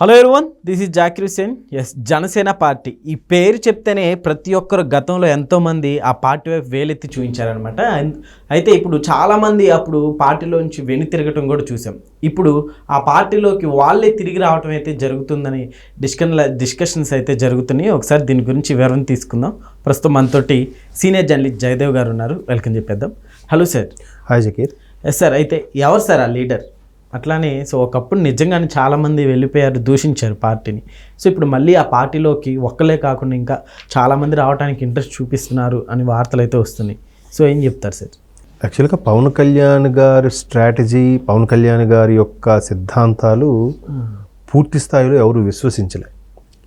Hello everyone this is Zakir Hussain S Janasena party ఈ పేరు చెప్తేనే ప్రతి ఒక్కరు గతంలో ఎంతోమంది ఆ పార్టీ వైపు వేలెత్తి చూపించారనమాట అయితే ఇప్పుడు చాలామంది అప్పుడు పార్టీలోంచి వెను తిరగటం కూడా చూసాం. ఇప్పుడు ఆ పార్టీలోకి వాళ్ళే తిరిగి రావటం అయితే జరుగుతుందని డిస్కన్ డిస్కషన్స్ అయితే జరుగుతున్నాయి. ఒకసారి దీని గురించి వివరణ తీసుకుందాం. ప్రస్తుతం మనతోటి సీనియర్ జర్నలిస్ట్ జయదేవ్ గారు ఉన్నారు. వెల్కమ్ చెప్పేద్దాం. Hello sir hi Zakir yes sir అయితే ఎవరు సార్ ఆ లీడర్? అట్లానే సో ఒకప్పుడు నిజంగానే చాలామంది వెళ్ళిపోయారు దూషించారు పార్టీని. సో ఇప్పుడు మళ్ళీ ఆ పార్టీలోకి ఒక్కలే కాకుండా ఇంకా చాలామంది రావడానికి ఇంట్రెస్ట్ చూపిస్తున్నారు అని వార్తలు అయితే వస్తున్నాయి. సో ఏం చెప్తారు సార్? యాక్చువల్గా పవన్ కళ్యాణ్ గారి స్ట్రాటజీ పవన్ కళ్యాణ్ గారి యొక్క సిద్ధాంతాలు పూర్తి స్థాయిలో ఎవరు విశ్వసించలే.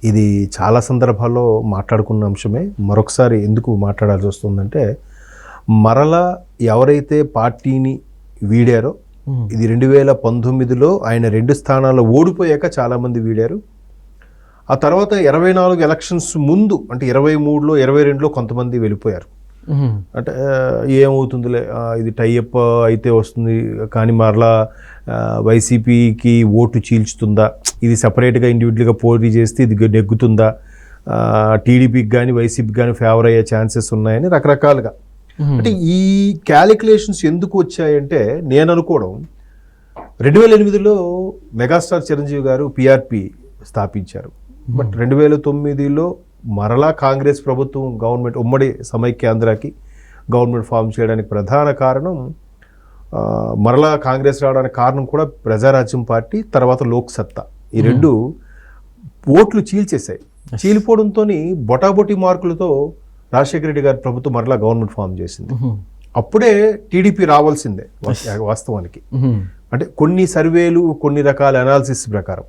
ఇది చాలా సందర్భాల్లో మాట్లాడుకున్న అంశమే. మరొకసారి ఎందుకు మాట్లాడాల్సి వస్తుందంటే మరలా ఎవరైతే పార్టీని వీడారో ఇది రెండు వేల పంతొమ్మిదిలో ఆయన రెండు స్థానాల్లో ఓడిపోయాక చాలామంది వీడారు. ఆ తర్వాత ఇరవై నాలుగు ఎలక్షన్స్ ముందు అంటే ఇరవై మూడులో ఇరవై రెండులో కొంతమంది వెళ్ళిపోయారు. అంటే ఆ, ఏమవుతుందిలే ఇది టైఅప్ అయితే వస్తుంది కానీ మరలా వైసీపీకి ఓటు చీల్చుతుందా? ఇది సపరేట్గా ఇండివిజువల్గా పోటీ చేస్తే ఇది నెగ్గుతుందా? టీడీపీకి కానీ వైసీపీకి కానీ ఫేవర్ అయ్యే ఛాన్సెస్ ఉన్నాయని రకరకాలుగా. అంటే ఈ క్యాలిక్యులేషన్స్ ఎందుకు వచ్చాయంటే నేను అనుకోవడం రెండు వేల ఎనిమిదిలో మెగాస్టార్ చిరంజీవి గారు పిఆర్పి స్థాపించారు. బట్ రెండు వేల తొమ్మిదిలో మరలా కాంగ్రెస్ ప్రభుత్వం గవర్నమెంట్ ఉమ్మడి సమైక్యాంధ్రకి గవర్నమెంట్ ఫామ్ చేయడానికి ప్రధాన కారణం మరలా కాంగ్రెస్ రావడానికి కారణం కూడా ప్రజారాజ్యం పార్టీ తర్వాత లోక్ సత్తా ఈ రెండు ఓట్లు చీల్చేశాయి. చీలిపోవడంతో బొటాబొటి మార్కులతో రాజశేఖర రెడ్డి గారి ప్రభుత్వం మరలా గవర్నమెంట్ ఫామ్ చేసింది. అప్పుడే టీడీపీ రావాల్సిందే వాస్తవానికి. అంటే కొన్ని సర్వేలు కొన్ని రకాల అనాలిసిస్ ప్రకారం.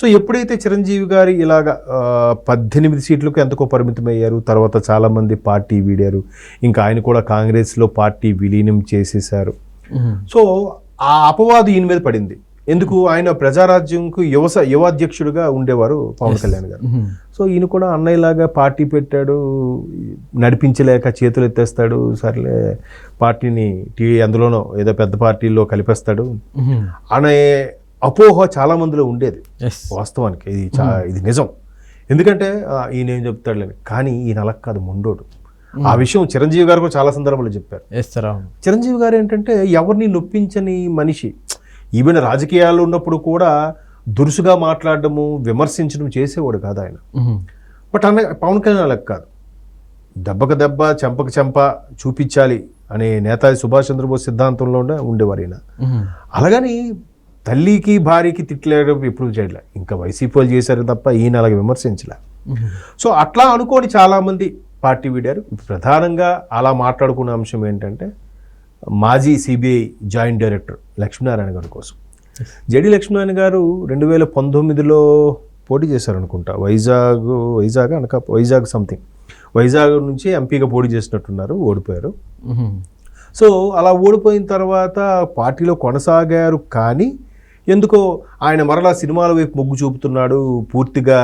సో ఎప్పుడైతే చిరంజీవి గారి ఇలాగ పద్దెనిమిది సీట్లకు ఎంతకో పరిమితం అయ్యారు తర్వాత చాలామంది పార్టీ వీడారు ఇంకా ఆయన కూడా కాంగ్రెస్లో పార్టీ విలీనం చేసేశారు. సో ఆ అపవాదు ఈయన మీద పడింది. ఎందుకు ఆయన ప్రజారాజ్యంకు యువస యువ అధ్యక్షుడిగా ఉండేవారు పవన్ కళ్యాణ్ గారు. సో ఈయన కూడా అన్నయ్యలాగా పార్టీ పెట్టాడు నడిపించలేక చేతులు ఎత్తేస్తాడు సర్లే పార్టీని టీ అందులోనో ఏదో పెద్ద పార్టీల్లో కలిపేస్తాడు. అనే అపోహ చాలా మందిలో ఉండేది. వాస్తవానికి ఇది చా ఇది నిజం. ఎందుకంటే ఈయన ఏం చెప్తాడులేని కానీ ఈయన అలా కాదు మొండోడు. ఆ విషయం చిరంజీవి గారు కూడా చాలా సందర్భాలు చెప్పారు. చిరంజీవి గారు ఏంటంటే ఎవరిని నొప్పించని మనిషి ఈవెన్ రాజకీయాల్లో ఉన్నప్పుడు కూడా దురుసుగా మాట్లాడడము విమర్శించడం చేసేవాడు కాదు ఆయన. బట్ అన్న పవన్ కళ్యాణ్ అలా కాదు. దెబ్బకు దెబ్బ చెంపకు చెంప చూపించాలి అనే నేతాజీ సుభాష్ చంద్రబోస్ సిద్ధాంతంలోనే ఉండేవారు ఈయన. అలాగని తల్లికి భార్యకి తిట్టలేడం ఎప్పుడు చేయలే. ఇంకా వైసీపీ వాళ్ళు చేశారు తప్ప ఈయన అలాగే విమర్శించలే. సో అట్లా అనుకోని చాలామంది పార్టీ వీడారు. ప్రధానంగా అలా మాట్లాడుకున్న అంశం ఏంటంటే మాజీ సిబిఐ జాయింట్ డైరెక్టర్ లక్ష్మీనారాయణ గారి కోసం. జడి లక్ష్మీనారాయణ గారు రెండు వేల పంతొమ్మిదిలో పోటీ చేశారు అనుకుంటా వైజాగ్ వైజాగ్ అనక వైజాగ్ సంథింగ్ వైజాగ్ నుంచి ఎంపీగా పోటీ చేసినట్టున్నారు ఓడిపోయారు. సో అలా ఓడిపోయిన తర్వాత పార్టీలో కొనసాగారు కానీ ఎందుకో ఆయన మరలా సినిమాల వైపు మొగ్గు చూపుతున్నాడు పూర్తిగా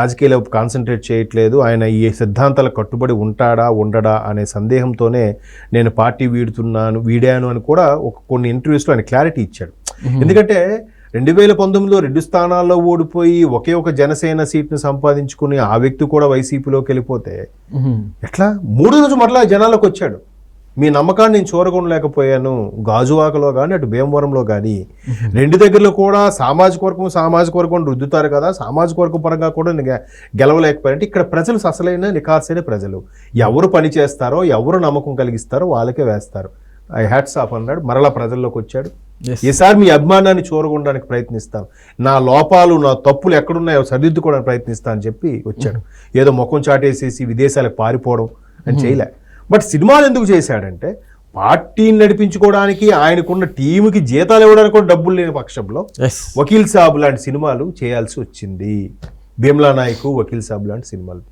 రాజకీయాల కాన్సన్ట్రేట్ చేయట్లేదు. ఆయన ఈ సిద్ధాంతాలకు కట్టుబడి ఉంటాడా ఉండడా అనే సందేహంతోనే నేను పార్టీ వీడుతున్నాను వీడాను అని కూడా ఒక కొన్ని ఇంటర్వ్యూస్లో ఆయన క్లారిటీ ఇచ్చాడు. ఎందుకంటే రెండు వేల పంతొమ్మిదిలో రెండు స్థానాల్లో ఓడిపోయి ఒకే ఒక జనసేన సీట్ను సంపాదించుకుని ఆ వ్యక్తి కూడా వైసీపీలోకి వెళ్ళిపోతే ఎట్లా? మూడో రోజు మరలా జనాలకు వచ్చాడు. మీ నమ్మకాన్ని నేను చూరగొనలేకపోయాను. గాజువాకలో కానీ అటు భీమవరంలో కానీ రెండు దగ్గరలో కూడా సామాజిక వర్గం సామాజిక వర్గం రుద్దుతారు కదా. సామాజిక వర్గం పరంగా కూడా నేను గె- గెలవలేకపోయారంటే ఇక్కడ ప్రజలు అసలైన నికాసైన ప్రజలు. ఎవరు పని చేస్తారో ఎవరు నమ్మకం కలిగిస్తారో వాళ్ళకే వేస్తారు. ఐ హ్యాట్స్ ఆఫ్ అన్నాడు. మరలా ప్రజల్లోకి వచ్చాడు. ఈసారి మీ అభిమానాన్ని చూరగొనడానికి ప్రయత్నిస్తాను నా లోపాలు నా తప్పులు ఎక్కడున్నాయో సరిదిద్దుకోవడానికి ప్రయత్నిస్తాను అని చెప్పి వచ్చాడు. ఏదో ముఖం చాటేసేసి విదేశాలకు పారిపోవడం అని చేయలే. బట్ సినిమాలు ఎందుకు చేశాడంటే పార్టీని నడిపించుకోవడానికి ఆయనకున్న టీముకి జీతాలు ఇవ్వడానికి కూడా డబ్బులు లేని పక్షంలో వకీల్ సాబ్ లాంటి సినిమాలు చేయాల్సి వచ్చింది. భీమ్లా నాయకు వకీల్ సాబ్ లాంటి సినిమాలు.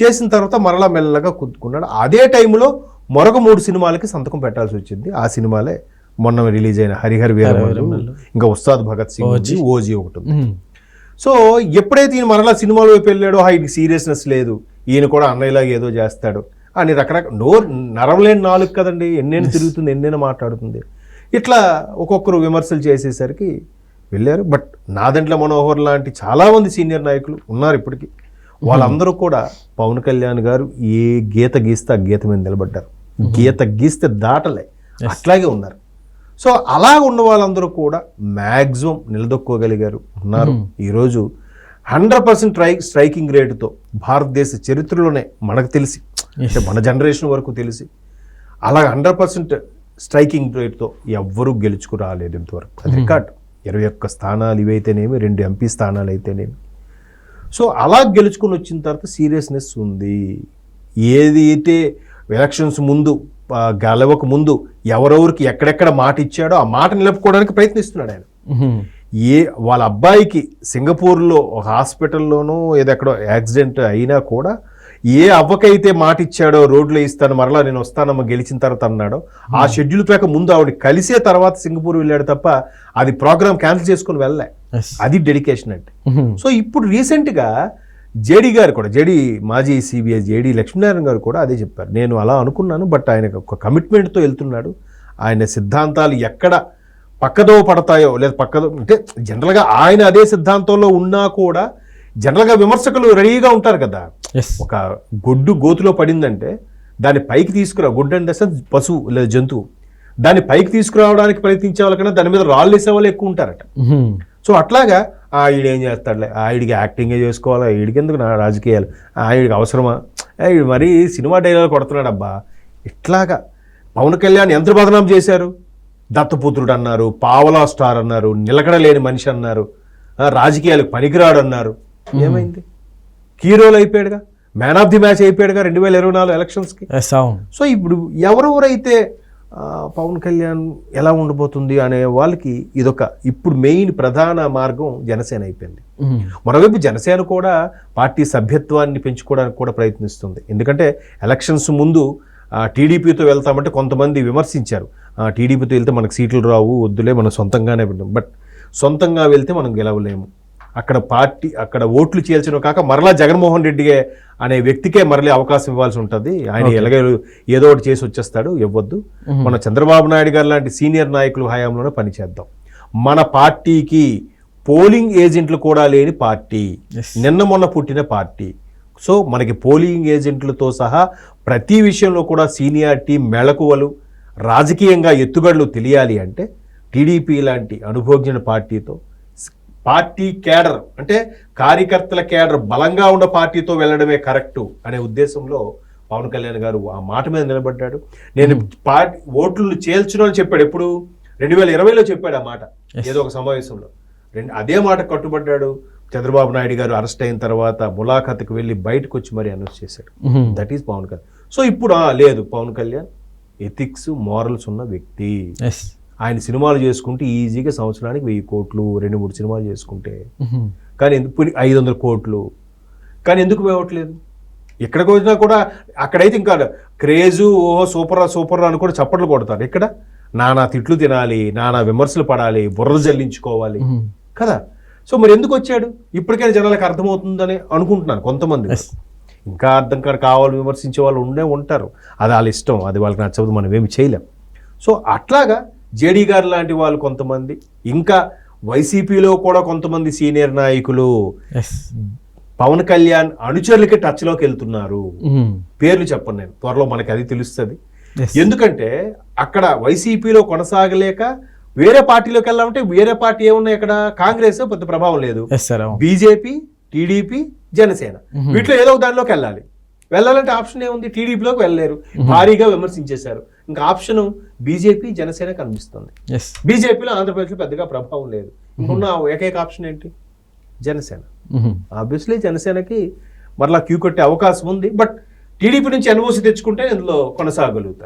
చేసిన తర్వాత మరలా మెల్లగా కుట్టుకున్నాడు అదే టైంలో మరొక మూడు సినిమాలకి సంతకం పెట్టాల్సి వచ్చింది. ఆ సినిమాలే మొన్న రిలీజ్ అయిన హరిహర్ వీరమల్లు ఇంకా ఉస్తాద్ భగత్ సింగ్ ఓజీ. ఒకటి. సో ఎప్పుడైతే ఈయన మరలా సినిమాల వైపు వెళ్ళాడో ఆయనకి సీరియస్నెస్ లేదు. ఈయన కూడా అన్నయ్యలాగా ఏదో చేస్తాడు. అని రకరకాల నోరు నరవలేని నాలుగు కదండి. ఎన్నెన్ని తిరుగుతుంది ఎన్నెన్ని మాట్లాడుతుంది. ఇట్లా ఒక్కొక్కరు విమర్శలు చేసేసరికి వెళ్ళారు. బట్ నాదెంట్ల మనోహర్ లాంటి చాలామంది సీనియర్ నాయకులు ఉన్నారు ఇప్పటికీ. వాళ్ళందరూ కూడా పవన్ కళ్యాణ్ గారు ఏ గీత గీస్తే ఆ గీత మీద నిలబడ్డారు. గీత గీస్తే దాటలే. అట్లాగే ఉన్నారు. సో అలా ఉన్న వాళ్ళందరూ కూడా మ్యాక్సిమం నిలదొక్కోగలిగారు. ఉన్నారు. ఈరోజు హండ్రెడ్ పర్సెంట్ స్ట్రై స్ట్రైకింగ్ రేటుతో భారతదేశ చరిత్రలోనే మనకు తెలిసి అంటే మన జనరేషన్ వరకు తెలిసి అలా హండ్రెడ్ పర్సెంట్ స్ట్రైకింగ్ రేట్తో ఎవ్వరూ గెలుచుకు రాలేదు ఇంతవరకు. అది రికార్డ్. ఇరవై ఒక్క స్థానాలు ఇవైతేనేమి రెండు ఎంపీ స్థానాలు అయితేనేమి. సో అలా గెలుచుకుని వచ్చిన తర్వాత సీరియస్నెస్ ఉంది. ఏది అయితే ఎలక్షన్స్ ముందు గెలవక ముందు ఎవరెవరికి ఎక్కడెక్కడ మాట ఇచ్చాడో ఆ మాట నిలుపుకోవడానికి ప్రయత్నిస్తున్నాడు ఆయన. ఏ వాళ్ళ అబ్బాయికి సింగపూర్లో ఒక హాస్పిటల్లోనూ ఏదో ఎక్కడో యాక్సిడెంట్ అయినా కూడా ఏ అవ్వకైతే మాట ఇచ్చాడో రోడ్లో ఇస్తాను మరలా నేను వస్తానమ్మ గెలిచిన తర్వాత అన్నాడో ఆ షెడ్యూల్ ప్రకారం ముందు ఆవిడ కలిసే తర్వాత సింగపూర్ వెళ్ళాడు తప్ప అది ప్రోగ్రామ్ క్యాన్సిల్ చేసుకుని వెళ్ళలే. అది డెడికేషన్ అంటే. మ్మ్. సో ఇప్పుడు రీసెంట్గా జేడీ గారు కూడా జేడీ మాజీ సిబిఐ జేడీ లక్ష్మీనారాయణ గారు కూడా అదే చెప్పారు. నేను అలా అనుకున్నాను బట్ ఆయన ఒక కమిట్మెంట్తో వెళ్తున్నాడు. ఆయన సిద్ధాంతాలు ఎక్కడ పక్కదో పడతాయో లేదా పక్కదో అంటే జనరల్గా ఆయన అదే సిద్ధాంతంలో ఉన్నా కూడా జనరల్గా విమర్శకులు రెడీగా ఉంటారు కదా. ఒక గొడ్డు గోతులో పడిందంటే దాన్ని పైకి తీసుకురా గుడ్డు అంటే అసలు పశువు లేదా జంతువు. దాన్ని పైకి తీసుకురావడానికి ప్రయత్నించే వాళ్ళకన్నా దాని మీద రాళ్ళు వేసే వాళ్ళు ఎక్కువ ఉంటారట. సో అట్లాగా ఆ ఈడేం చేస్తాడులే? ఆ ఈడికి యాక్టింగే చేసుకోవాలా? ఈడికి ఎందుకు నా రాజకీయాలు? ఆ ఈడికి అవసరమా? ఈడు మరీ సినిమా డైలాగ్ కొడుతున్నాడు అబ్బా ఇట్లాగా పవన్ కళ్యాణ్ ఎంత బదనాం చేశారు? దత్తపుత్రుడు అన్నారు పావలా స్టార్ అన్నారు నిలకడలేని మనిషి అన్నారు రాజకీయాలకు పనికిరాడు అన్నారు. ఏమైంది? హీరోలు అయిపోయాడుగా? మ్యాన్ ఆఫ్ ది మ్యాచ్ అయిపోయాడుగా రెండు వేల ఇరవై నాలుగు ఎలక్షన్స్కి. సో ఇప్పుడు ఎవరెవరైతే పవన్ కళ్యాణ్ ఎలా ఉండబోతుంది అనే వాళ్ళకి ఇదొక ఇప్పుడు మెయిన్ ప్రధాన మార్గం జనసేన అయిపోయింది. మరోవైపు జనసేన కూడా పార్టీ సభ్యత్వాన్ని పెంచుకోవడానికి కూడా ప్రయత్నిస్తుంది. ఎందుకంటే ఎలక్షన్స్ ముందు టీడీపీతో వెళ్తామంటే కొంతమంది విమర్శించారు. టీడీపీతో వెళ్తే మనకు సీట్లు రావు వద్దులే మనం సొంతంగానే వింటాం బట్ సొంతంగా వెళ్తే మనం గెలవలేము. అక్కడ పార్టీ అక్కడ ఓట్లు చేల్చడం కాక మరలా జగన్మోహన్ రెడ్డి అనే వ్యక్తికే మరలే అవకాశం ఇవ్వాల్సి ఉంటుంది. ఆయన ఎలాగో ఏదో ఒకటి చేసి వచ్చేస్తాడు ఇవ్వద్దు. మన చంద్రబాబు నాయుడు గారు లాంటి సీనియర్ నాయకులు హయాంలోనే పనిచేద్దాం మన పార్టీకి పోలింగ్ ఏజెంట్లు కూడా లేని పార్టీ. నిన్న మొన్న పుట్టిన పార్టీ. సో మనకి పోలింగ్ ఏజెంట్లతో సహా ప్రతి విషయంలో కూడా సీనియారిటీ మెళకువలు రాజకీయంగా ఎత్తుగడలు తెలియాలి అంటే టీడీపీ లాంటి అనుభవజ్ఞ పార్టీతో పార్టీ కేడర్ అంటే కార్యకర్తల కేడర్ బలంగా ఉన్న పార్టీతో వెళ్ళడమే కరెక్టు అనే ఉద్దేశంలో పవన్ కళ్యాణ్ గారు ఆ మాట మీద నిలబడ్డాడు. నేను పార్టీ ఓట్లు చేల్చును అని చెప్పాడు ఎప్పుడు? రెండు వేల ఇరవైలో చెప్పాడు ఆ మాట. ఏదో ఒక సమావేశంలో. రెండు అదే మాట కట్టుబడ్డాడు. చంద్రబాబు నాయుడు గారు అరెస్ట్ అయిన తర్వాత ములాఖాత్కి వెళ్ళి బయటకు వచ్చి మరి అనౌన్స్ చేశాడు. That is Pawan Kalyan. So ఇప్పుడు లేదు. పవన్ కళ్యాణ్ ఎథిక్స్ మారల్స్ ఉన్న వ్యక్తి. ఆయన సినిమాలు చేసుకుంటే ఈజీగా సంవత్సరానికి వెయ్యి కోట్లు రెండు మూడు సినిమాలు చేసుకుంటే. కానీ ఎందుకు ఐదు వందల కోట్లు? కానీ ఎందుకు ఇవ్వట్లేదు ఎక్కడికి వచ్చినా కూడా అక్కడైతే ఇంకా క్రేజు ఓహో సూపర్ సూపర్ అని కూడా చప్పట్లు కొడతారు. ఇక్కడ నానా తిట్లు తినాలి నానా విమర్శలు పడాలి బుర్ర జల్లించుకోవాలి. కదా? సో మరి ఎందుకు వచ్చాడు? ఇప్పటికైనా జనాలకు అర్థమవుతుందని అనుకుంటున్నాను కొంతమంది. ఇంకా అర్థం కాదు కావాలి విమర్శించే వాళ్ళు ఉండే ఉంటారు. అది వాళ్ళ ఇష్టం. అది వాళ్ళకి నచ్చదు మనం ఏమి చేయలేం. సో అట్లాగా జేడీ గారు లాంటి వాళ్ళు కొంతమంది ఇంకా వైసీపీలో కూడా కొంతమంది సీనియర్ నాయకులు పవన్ కళ్యాణ్ అనుచరులకి టచ్లోకి వెళ్తున్నారు. పేర్లు చెప్పను నేను త్వరలో మనకి అది తెలుస్తుంది. ఎందుకంటే అక్కడ వైసీపీలో కొనసాగలేక వేరే పార్టీలోకి వెళ్ళాలంటే వేరే పార్టీ ఏమున్నాయి ఇక్కడ కాంగ్రెస్ పెద్ద ప్రభావం లేదు. BJP TDP Janasena. వీటిలో ఏదో ఒక దానిలోకి వెళ్ళాలి. వెళ్ళాలంటే ఆప్షన్ ఏముంది టీడీపీలోకి వెళ్ళలేరు. భారీగా విమర్శించేశారు. ఇంకా ఆప్షన్ బీజేపీ జనసేన కనిపిస్తుంది. బీజేపీలో ఆంధ్రప్రదేశ్లో పెద్దగా ప్రభావం లేదు. ఇంకున్న ఏకైక ఆప్షన్ ఏంటి? జనసేన. ఆబ్వియస్లీ జనసేనకి మరలా క్యూ కొట్టే అవకాశం ఉంది. బట్ టీడీపీ నుంచి ఎన్ఓసి తెచ్చుకుంటే ఇందులో కొనసాగలుగుతారు.